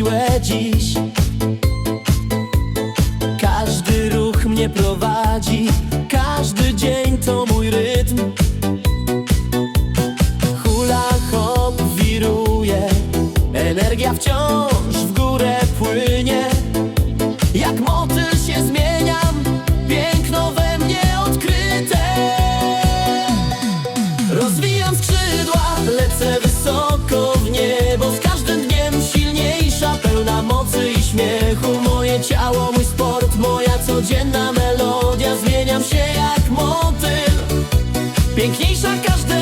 siłę dziś. Każdy ruch mnie prowadzi Każdy dzień to mój rytm. Hula hop wiruje Energia wciąż w górę płynie. Jak motyl się zmieniam Piękno we mnie odkryte. Rozwijam piękniejsza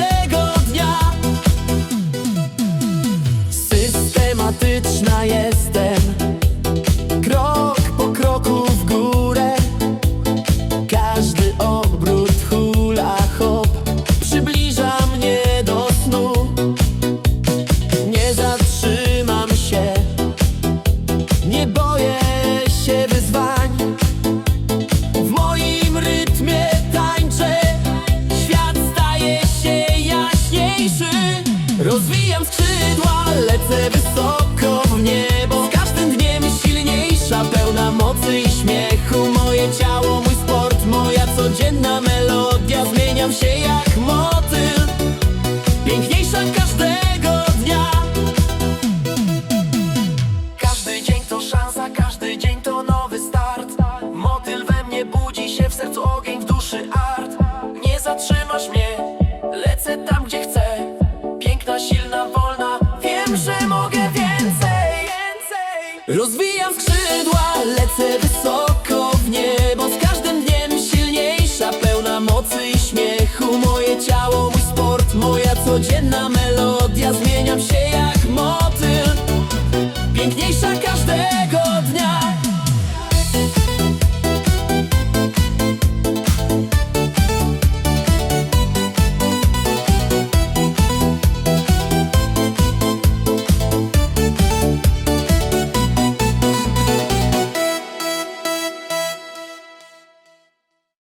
Rozwijam skrzydła, lecę wysoko w niebo. Każdym dniem silniejsza, pełna mocy i śmiechu. Moje ciało, mój sport, moja codzienna melodia. Zmieniam się jak Rozwijam skrzydła, lecę wysoko w niebo. Z każdym dniem silniejsza, pełna mocy i śmiechu. Moje ciało, mój sport, moja codzienna melodia. Zmieniam się jak motyl, piękniejsza każdego